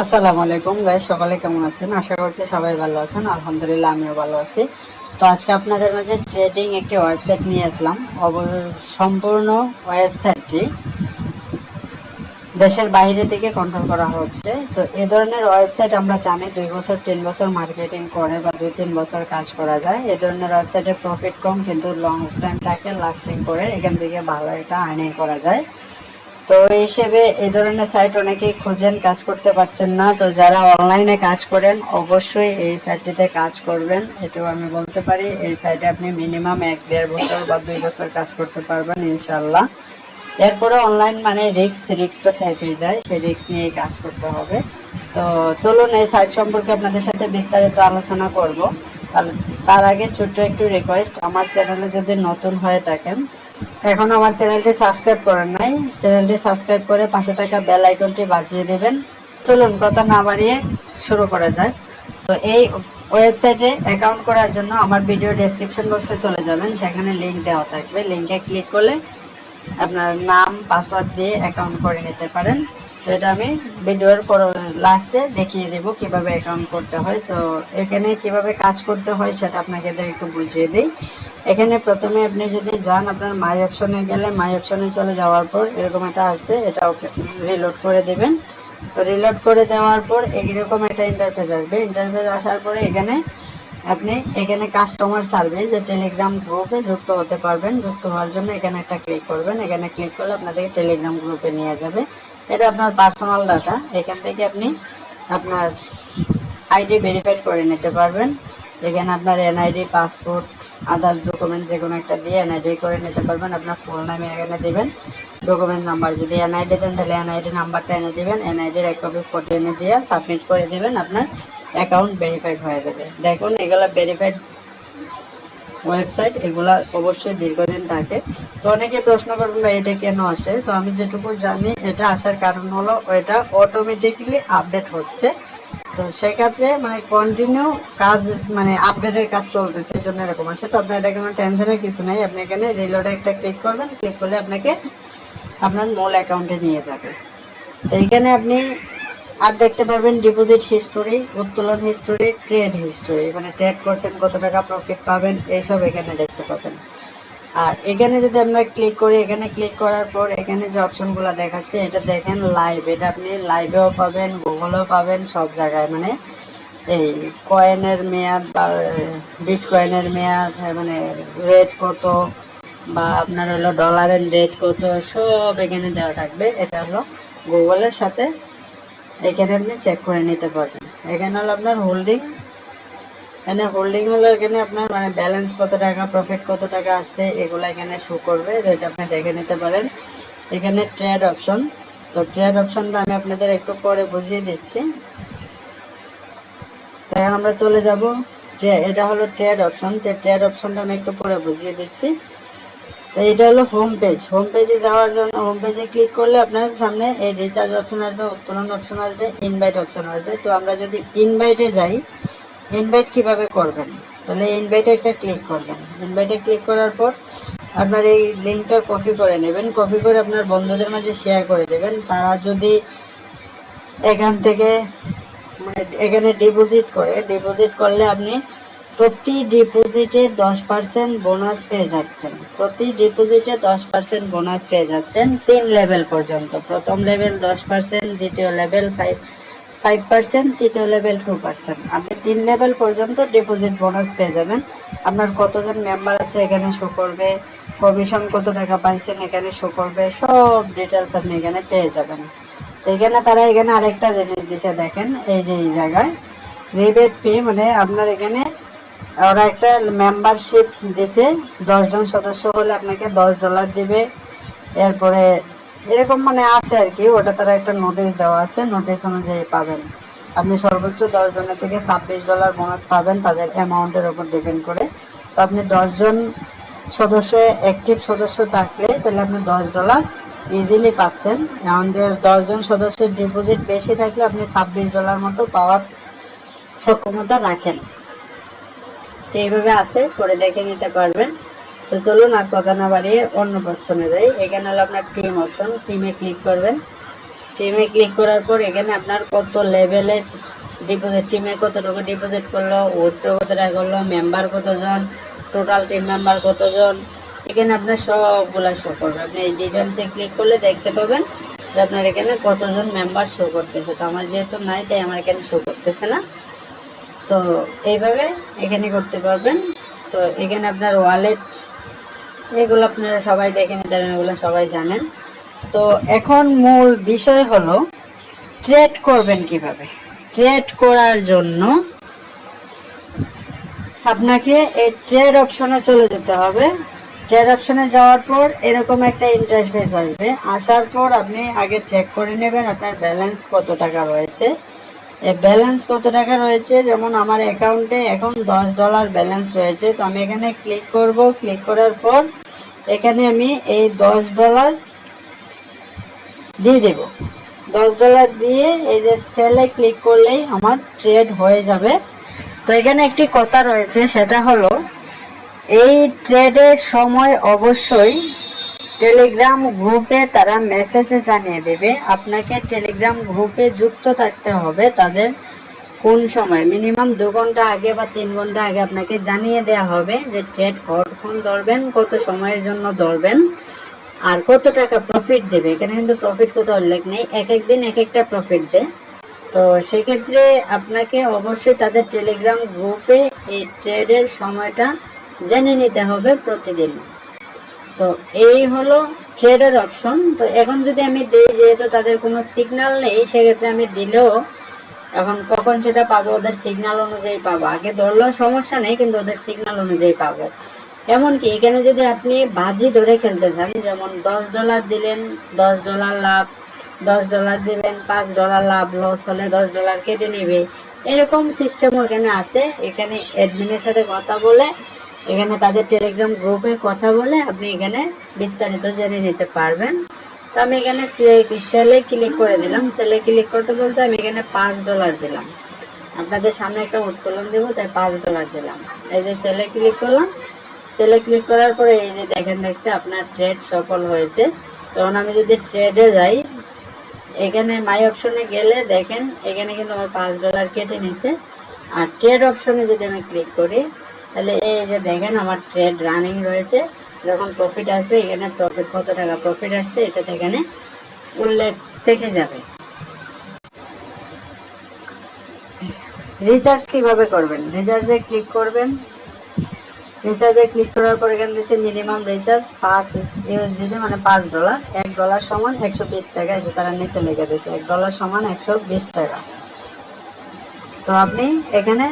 আসসালামু আলাইকুম গাইস, সকালে কেমন আছেন? আশা করছি সবাই ভালো আছেন। আলহামদুলিল্লাহ, আমিও ভালো আছি। তো আজকে আপনাদের মাঝে ট্রেডিং একটি ওয়েবসাইট নিয়ে আসলাম। সম্পূর্ণ ওয়েবসাইটটি দেশের বাইরে থেকে কন্ট্রোল করা হচ্ছে। তো এ ধরনের ওয়েবসাইট আমরা জানি, দুই বছর, তিন বছর মার্কেটিং করে বা দুই, তিন বছর কাজ করা যায়। এ ধরনের ওয়েবসাইটে প্রফিট কম, কিন্তু লং টাইম থাকে লাস্টিং করে এখান থেকে ভালো একটা আর্নিং করা যায়। তো এই হিসেবে এই ধরনের সাইট অনেকেই খোঁজেন, কাজ করতে পারছেন না। তো যারা অনলাইনে কাজ করেন, অবশ্যই এই সাইটটিতে কাজ করবেন। এটাও আমি বলতে পারি, এই সাইটে আপনি মিনিমাম এক, দেড় বছর বা দুই বছর কাজ করতে পারবেন ইনশাল্লাহ এরপরে অনলাইন মানে রিক্স রিক্স তো থেকেই যায়, সেই রিক্স নিয়েই কাজ করতে হবে। তো চলুন এই সাইট সম্পর্কে আপনাদের সাথে বিস্তারিত আলোচনা করব। তার আগে ছোট্ট একটু রিকোয়েস্ট আমার চ্যানেলে যদি নতুন হয়ে থাকেন, এখন আমার চ্যানেলটি সাবস্ক্রাইব করেন নাই চ্যানেলটি সাবস্ক্রাইব করে পাশে থাকা বেল আইকনটি বাজিয়ে দেবেন। চলুন, কথা না বাড়িয়ে শুরু করা যাক। তো এই ওয়েবসাইটে অ্যাকাউন্ট করার জন্য আমার ভিডিও ডেসক্রিপশন বক্সে চলে যাবেন, সেখানে লিঙ্ক দেওয়া থাকবে। লিঙ্কে ক্লিক করলে আপনার নাম পাসওয়ার্ড দিয়ে অ্যাকাউন্ট করে নিতে পারেন। তো এটা আমি ভিডিওর পর, লাস্টে দেখিয়ে দেব কীভাবে অ্যাকাউন্ট করতে হয়। তো এখানে কীভাবে কাজ করতে হয় সেটা আপনাকে একটু বুঝিয়ে দিই। এখানে প্রথমে আপনি যদি যান আপনার মাই অপশনে গেলে মাই অপশনে চলে যাওয়ার পর এরকম একটা আসবে, এটা ওকে রিলোড করে দেবেন। তো রিলোড করে দেওয়ার পর এইরকম একটা ইন্টারফেস আসবে। ইন্টারফেস আসার পরে এখানে আপনি, এখানে কাস্টমার সার্ভিস যে টেলিগ্রাম গ্রুপে যুক্ত হতে পারবেন। যুক্ত হওয়ার জন্য এখানে একটা ক্লিক করবেন। এখানে ক্লিক করলে আপনাদেরকে টেলিগ্রাম গ্রুপে নিয়ে যাবে। এটা আপনার পার্সোনাল ডাটা এখান থেকে আপনি আপনার আইডি ভেরিফাইড করে নিতে পারবেন। এখানে আপনার এনআইডি পাসপোর্ট আদার্স ডকুমেন্ট যে কোনো একটা দিয়ে এনআইডি করে নিতে পারবেন। আপনার ফুল নামে এখানে দেবেন। ডকুমেন্ট নাম্বার যদি এনআইডি দেন, তাহলে এনআইডি নাম্বারটা এনে দেবেন। এনআইডির এক কপি ফটো এনে দিয়ে সাবমিট করে দেবেন। আপনার অ্যাকাউন্ট ভেরিফাইড হয়ে যাবে। দেখুন, এগুলো ভেরিফাইড ওয়েবসাইট এগুলা অবশ্যই দীর্ঘদিন থাকে। তো অনেকে প্রশ্ন করবেন ভাই, এটা কেন আসে? তো আমি যেটুকু জানি, এটা আসার কারণ হলো, এটা অটোমেটিকলি আপডেট হচ্ছে। তো সেক্ষেত্রে মানে কন্টিনিউ কাজ মানে আপডেটের কাজ চলতেছে, এই জন্য এরকম আসে। তো আপনার এটা কোনো টেনশনের কিছু নেই। আপনি এখানে রিলোডে একটা ক্লিক করবেন। ক্লিক করলে আপনাকে আপনার মূল অ্যাকাউন্টে নিয়ে যাবে। তো এখানে আপনি আর দেখতে পারবেন ডিপোজিট হিস্টোরি উত্তোলন হিস্টোরি ট্রেড হিস্টোরি মানে ট্রেড করছেন কত টাকা প্রফিট পাবেন এইসব এখানে দেখতে পাবেন। আর এখানে যদি আমরা ক্লিক করি এখানে ক্লিক করার পর এখানে যে অপশনগুলো দেখাচ্ছে এটা দেখেন লাইভ এটা আপনি লাইভেও পাবেন গুগলেও পাবেন সব জায়গায়। মানে এই কয়েনের মেয়াদ বা বিট কয়েনের মেয়াদ হ্যাঁ, মানে রেট কত বা আপনার হলো ডলারের রেট কত সব এখানে দেওয়া থাকবে। এটা হলো গুগলের সাথে এখানে আপনি চেক করে নিতে পারবেন। এখানে হলো আপনার হোল্ডিং এখানে হোল্ডিং হলো এখানে আপনার মানে ব্যালেন্স কত টাকা প্রফিট কত টাকা আসছে, এগুলো এখানে শো করবে। তো এটা আপনি দেখে নিতে পারেন। এখানে ট্রেড অপশন তো ট্রেড অপশনটা আমি আপনাদের একটু পরে বুঝিয়ে দিচ্ছি। তো এখন আমরা চলে যাব। এটা হলো ট্রেড অপশন তো ট্রেড অপশনটা আমি একটু পরে বুঝিয়ে দিচ্ছি। তো এটা হলো হোম পেজ হোম পেজে যাওয়ার জন্য হোম পেজে ক্লিক করলে আপনার সামনে এই রিচার্জ অপশন আসবে, উত্তোলন অপশন আসবে ইনভাইট অপশন আসবে। তো আমরা যদি ইনভাইটে যাই ইনভাইট কীভাবে করবেন? তাহলে ইনভাইটে একটা ক্লিক করবেন। ইনভাইটে ক্লিক করার পর আপনার এই লিঙ্কটা কপি করে নেবেন। কপি করে আপনার বন্ধুদের মাঝে শেয়ার করে দেবেন। তারা যদি এখান থেকে মানে এখানে ডিপোজিট করে ডিপোজিট করলে আপনি প্রতি ডিপোজিটে দশ পার্সেন্ট বোনাস পেয়ে যাচ্ছেন। প্রতি ডিপোজিটে দশ পার্সেন্ট বোনাস পেয়ে যাচ্ছেন তিন লেভেল পর্যন্ত। প্রথম লেভেল দশ পার্সেন্ট, দ্বিতীয় লেভেল ফাইভ ফাইভ পার্সেন্ট, তৃতীয় লেভেল টু পার্সেন্ট। আপনি তিন লেভেল পর্যন্ত ডিপোজিট বোনাস পেয়ে যাবেন। আপনার কতজন মেম্বার আছে এখানে শো করবে? কমিশন কত টাকা পাইছেন এখানে শো করবে? সব ডিটেলস আপনি এখানে পেয়ে যাবেন। তো এখানে তারা এখানে আরেকটা জিনিস দিছে, দেখেন, এই যে এই জায়গায়। রিবেট ফি মানে আপনার এখানে ওরা একটা মেম্বারশিপ দিছে, দশজন সদস্য হলে আপনাকে দশ ডলার দিবে। এরপরে এরকম মানে আছে আর কি, ওটা তারা একটা নোটিশ দেওয়া আছে নোটিশ অনুযায়ী পাবেন। আপনি সর্বোচ্চ দশ জনের থেকে ছাব্বিশ ডলার বোনাস পাবেন তাদের অ্যামাউন্টের ওপর ডিপেন্ড করে। তো আপনি দশজন সদস্য অ্যাক্টিভ সদস্য থাকলে তাহলে আপনি দশ ডলার ইজিলি পাচ্ছেন। আমাদের দশজন সদস্যের ডিপোজিট বেশি থাকলে আপনি ছাব্বিশ ডলার মতো পাওয়ার সক্ষমতা রাখেন। তো এইভাবে আছে করে দেখে নিতে পারবেন। তো চলুন আর কথা না বাড়িয়ে অন্য অপশনে যাই। এখানে হলো আপনার টিম অপশন টিমে ক্লিক করবেন। টিমে ক্লিক করার পর এখানে আপনার কত লেভেলের ডিপোজিট টিমে কতটুকু ডিপোজিট করল উইথড্র কত টাকা করল মেম্বার কতজন টোটাল টিম মেম্বার কতজন। এখানে আপনার সবগুলা শো করবে। আপনি এই ডিটেলসে ক্লিক করলে দেখতে পাবেন যে আপনার এখানে কতজন মেম্বার শো করতেছে। তো আমার যেহেতু নাই, তাই আমার এখানে শো করতেছে না। তো এইভাবে এখানে করতে পারবেন। তো এখানে আপনার ওয়ালেট এগুলো আপনারা সবাই দেখে নিতে পারেন এগুলো সবাই জানেন। তো এখন মূল বিষয় হলো ট্রেড করবেন কীভাবে? ট্রেড করার জন্য আপনাকে এই ট্রেড অপশনে চলে যেতে হবে। ট্রেড অপশনে যাওয়ার পর এরকম একটা ইন্টারফেস আসবে। আসার পর আপনি আগে চেক করে নেবেন আপনার ব্যালেন্স কত টাকা রয়েছে। ব্যালেন্স কত টাকা রয়েছে? যেমন আমার অ্যাকাউন্টে এখন দশ ডলার ব্যালেন্স রয়েছে, তো আমি এখানে ক্লিক করব। ক্লিক করার পর এখানে আমি এই দশ ডলার দিয়ে দেব। দশ ডলার দিয়ে এই যে সেলে ক্লিক করলেই আমার ট্রেড হয়ে যাবে। তো এখানে একটি কথা রয়েছে, সেটা হলো, এই ট্রেডের সময় অবশ্যই টেলিগ্রাম গ্রুপে তারা মেসেজে জানিয়ে দেবে। আপনাকে টেলিগ্রাম গ্রুপে যুক্ত থাকতে হবে তাদের কোন সময়। মিনিমাম দু ঘণ্টা আগে বা তিন ঘণ্টা আগে আপনাকে জানিয়ে দেওয়া হবে যে ট্রেড কতক্ষণ ধরবেন, কত সময়ের জন্য ধরবেন, আর কত টাকা প্রফিট দেবে। এখানে কিন্তু প্রফিট কত উল্লেখ নেই। এক এক দিন এক একটা প্রফিট দেয়। তো সেক্ষেত্রে আপনাকে অবশ্যই তাদের টেলিগ্রাম গ্রুপে এই ট্রেডের সময়টা জেনে নিতে হবে প্রতিদিন। তো এই হলো ট্রেডের অপশন তো এখন যদি আমি দিই, যেহেতু তাদের কোনো সিগন্যাল নেই, সেক্ষেত্রে আমি দিলেও এখন কখন সেটা পাবো, ওদের সিগন্যাল অনুযায়ী পাবো। আগে ধরলেও সমস্যা নেই, কিন্তু ওদের সিগন্যাল অনুযায়ী পাবো। এমনকি এখানে যদি আপনি বাজি ধরে খেলতে চান, যেমন দশ ডলার দিলেন, দশ ডলার লাভ, দশ ডলার দিবেন, পাঁচ ডলার লাভ লস হলে দশ ডলার কেটে নেবে। এরকম সিস্টেমও এখানে আছে। এখানে অ্যাডমিনের সাথে কথা বলে এখানে তাদের টেলিগ্রাম গ্রুপে কথা বলে আপনি এখানে বিস্তারিত জেনে নিতে পারবেন। তো আমি এখানে সেলে ক্লিক করে দিলাম। সেলে ক্লিক করতে বলতে আমি এখানে পাঁচ ডলার দিলাম। আপনাদের সামনে একটা উত্তোলন দেবো, তাই পাঁচ ডলার দিলাম। এই যে সেলে ক্লিক করলাম। সেলে ক্লিক করার পরে এই যে দেখেন, দেখছে আপনার ট্রেড সফল হয়েছে। তখন আমি যদি ট্রেডে যাই, এখানে মাই অপশনে গেলে দেখেন, এখানে কিন্তু আমার পাঁচ ডলার কেটে নিছে। আর ট্রেড অপশনে যদি আমি ক্লিক করি তাহলে এই যে দেখেন আমার ট্রেড রানিং রয়েছে, যখন প্রফিট আসবে, এখানে প্রফিট কত টাকা প্রফিট আসছে, এটা এখানে উল্লেখ থেকে যাবে। রিচার্জ কীভাবে করবেন? রিচার্জে ক্লিক করবেন। রিচার্জে ক্লিক করার পর এখানে দিচ্ছে মিনিমাম রিচার্জ পাঁচ ইউএসডিটি মানে পাঁচ ডলার এক ডলার সমান একশো বিশ টাকা। এই যে তারা নিচে লিখে দিচ্ছে এক ডলার সমান একশো বিশ টাকা। তো আপনি এখানে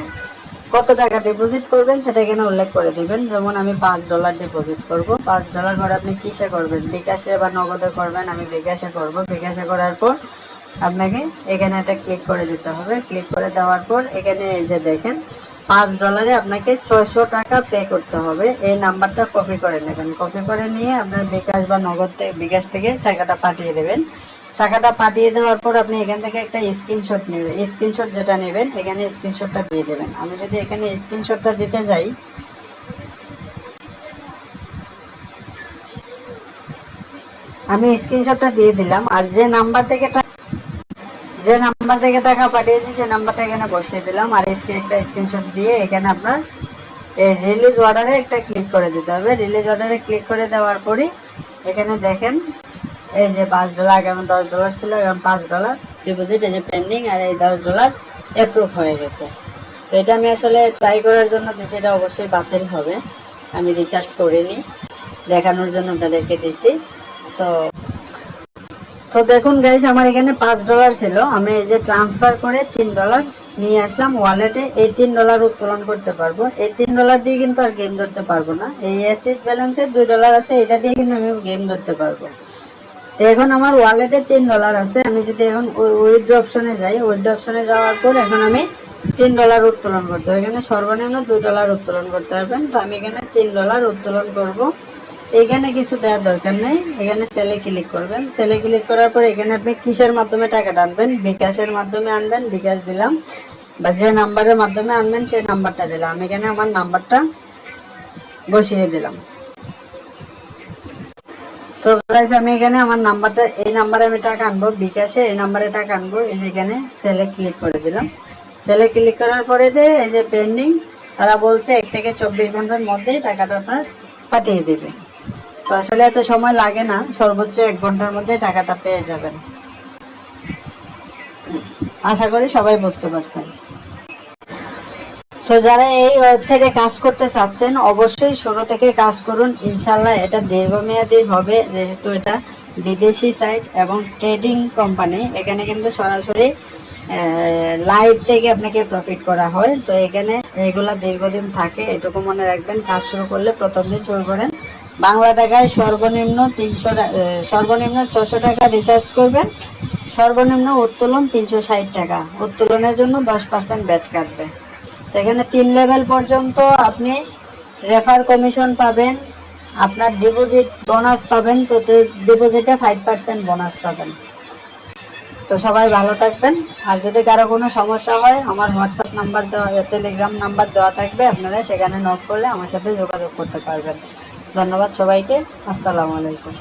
কত টাকা ডিপোজিট করবেন সেটা এখানে উল্লেখ করে দিবেন। যেমন আমি পাঁচ ডলার ডিপোজিট করব। পাঁচ ডলার করে আপনি কিসে করবেন? বিকাশে বা নগদে করবেন, আমি বিকাশে করব। বিকাশে করার পর আপনাকে এখানে একটা ক্লিক করে দিতে হবে। ক্লিক করে দেওয়ার পর এখানে এই যে দেখেন, পাঁচ ডলারে আপনাকে ছয়শো টাকা পে করতে হবে। এই নাম্বারটা কপি করে নেবেন। কপি করে নিয়ে আপনার বিকাশ বা নগদ বিকাশ থেকে টাকাটা পাঠিয়ে দেবেন। টাকাটা পাঠিয়ে দেওয়ার পর আপনি এখান থেকে একটা স্ক্রিনশট নেবেন। স্ক্রিনশট যেটা নেবেন, এখানে স্ক্রিনশটটা দিয়ে দেবেন। আমি যদি এখানে স্ক্রিনশটটা দিতে যাই, আমি স্ক্রিনশটটা দিয়ে দিলাম আর যে নাম্বার থেকে যে নাম্বার থেকে টাকা পাঠিয়েছি, সেই নাম্বারটা এখানে বসিয়ে দিলাম আর একটা স্ক্রিনশট দিয়ে এখানে আপনার এই রিলিজ অর্ডারে একটা ক্লিক করে দিতে হবে। রিলিজ অর্ডারে ক্লিক করে দেওয়ার পরই এখানে দেখেন এই যে পাঁচ ডলার আগে আমার দশ ডলার ছিল এখন পাঁচ ডলার। ডিপোজিট এই যে পেন্ডিং আর এই দশ ডলার অ্যাপ্রুভ হয়ে গেছে। তো এটা আমি আসলে ট্রাই করার জন্য দিয়েছি এটা অবশ্যই বাতিল হবে। আমি রিচার্জ করিনি, দেখানোর জন্য আপনাদেরকে দিছি। তো তো দেখুন গাইজ আমার এখানে পাঁচ ডলার ছিল। আমি এই যে ট্রান্সফার করে তিন ডলার নিয়ে আসলাম ওয়ালেটে এই তিন ডলার উত্তোলন করতে পারব। এই তিন ডলার দিয়ে কিন্তু আর গেম ধরতে পারব না। এই অ্যাসিড ব্যালেন্সে দুই ডলার আছে, এটা দিয়ে কিন্তু আমি গেম ধরতে পারব। এখন আমার ওয়ালেটে তিন ডলার আছে। আমি যদি এখন উইথড্র অপশনে যাই উইথড্র অপশনে যাওয়ার পর এখন আমি তিন ডলার উত্তোলন করতে হবে। এখানে সর্বনিম্ন দুই ডলার উত্তোলন করতে পারবেন তো আমি এখানে তিন ডলার উত্তোলন করব। এখানে কিছু দেওয়ার দরকার নেই। এখানে সেলে ক্লিক করবেন। সেলে ক্লিক করার পর এখানে আপনি কিসের মাধ্যমে টাকাটা আনবেন বিকাশের মাধ্যমে আনবেন, বিকাশ দিলাম। বা যে নাম্বারের মাধ্যমে আনবেন, সেই নাম্বারটা দিলাম। এখানে আমার নাম্বারটা বসিয়ে দিলাম। তো গাইস আমি এখানে আমার নাম্বারটা, এই নাম্বারে আমি টাকা আনব, বিকাশে এই নাম্বারে টাকা আনব, এই যে এখানে সেলে ক্লিক করে দিলাম। সেলে ক্লিক করার পরে যে, এই যে পেন্ডিং তারা বলছে এক থেকে চব্বিশ ঘণ্টার মধ্যেই টাকাটা আপনার পাঠিয়ে দিবে। তো আসলে এত সময় লাগে না, সর্বোচ্চ এক ঘণ্টার মধ্যে টাকাটা পেয়ে যাবেন। আশা করি সবাই বুঝতে পারছেন। তো যারা এই ওয়েবসাইটে কাজ করতে চাচ্ছেন, অবশ্যই শুরু থেকে কাজ করুন। ইনশাল্লাহ এটা দীর্ঘমেয়াদী হবে, যেহেতু এটা বিদেশি সাইট এবং ট্রেডিং কোম্পানি এখানে কিন্তু সরাসরি লাইভ থেকে আপনাকে প্রফিট করা হয়। তো এখানে এগুলা দীর্ঘদিন থাকে, এটুকু মনে রাখবেন, কাজ শুরু করলে প্রথম দিন শুরু করেন। বাংলা টাকায় সর্বনিম্ন তিনশো সর্বনিম্ন ছশো টাকা রিচার্জ করবেন। সর্বনিম্ন উত্তোলন তিনশো ষাট টাকা। উত্তোলনের জন্য দশ পার্সেন্ট ব্যাট কাটবে। তো এখানে তিন লেভেল পর্যন্ত আপনি রেফার কমিশন পাবেন, আপনার ডিপোজিট বোনাস পাবেন প্রতি ডিপোজিটে ফাইভ পার্সেন্ট বোনাস পাবেন। তো সবাই ভালো থাকবেন। আর যদি কারও কোনো সমস্যা হয়, আমার হোয়াটসঅ্যাপ নাম্বার দেওয়া টেলিগ্রাম নাম্বার দেওয়া থাকবে, আপনারা সেখানে নোট করলে আমার সাথে যোগাযোগ করতে পারবেন। ধন্যবাদ সবাইকে। আসসালামু আলাইকুম।